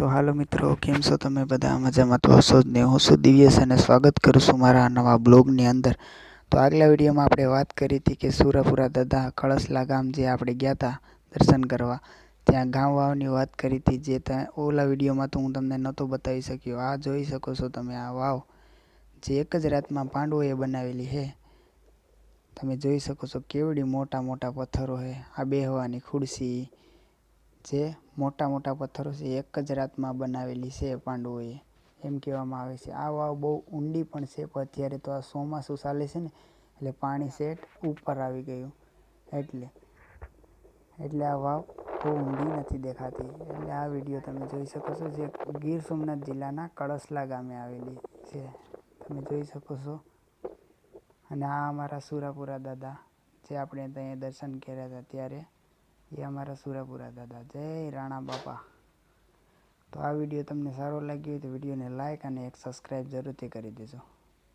તો હાલો મિત્રો, કેમ છો તમે બધા? મજામાં તો હશો જ ને. હું છું દિવ્યેશ અને સ્વાગત કરું છું મારા નવા બ્લોગની અંદર. તો આગલા વિડીયોમાં આપણે વાત કરી હતી કે સુરાપુરા દાદા કળસલા ગામ જે આપણે ગયા હતા દર્શન કરવા, ત્યાં ગામ વાવની વાત કરી હતી જે ત્યાં ઓલા વિડીયોમાં તો હું તમને નહોતો બતાવી શક્યો. આ જોઈ શકો છો તમે, આ વાવ જે એક જ રાતમાં પાંડવોએ બનાવેલી છે તમે જોઈ શકો છો કેવડી મોટા મોટા પથ્થરો છે આ બેહવાની ખુરશી જે મોટા મોટા પથ્થરો છે, એક જ રાતમાં બનાવેલી છે પાંડવોએ. એમ કહેવામાં આવે છે. આ વાવ બહુ ઊંડી પણ છે, પણ અત્યારે તો આ ચોમાસું ચાલે છે ને, એટલે પાણી સેટ ઉપર આવી ગયું. એટલે એટલે આ વાવ બહુ ઊંડી નથી દેખાતી. એટલે આ વીડિયો તમે જોઈ શકો છો જે ગીર સોમનાથ જિલ્લાના કળસલા ગામે આવેલી છે. તમે જોઈ શકો છો. અને આ અમારા સુરાપુરા દાદા, જે આપણે ત્યાં દર્શન કર્યા હતા ત્યારે એ અમારા સુરાપુરા દાદા. જય રાણા બાપા. તો આ વીડિયો તમને સારો લાગ્યો હોય તો વિડીયોને લાઇક અને એક સબસ્ક્રાઈબ જરૂરથી કરી દેજો.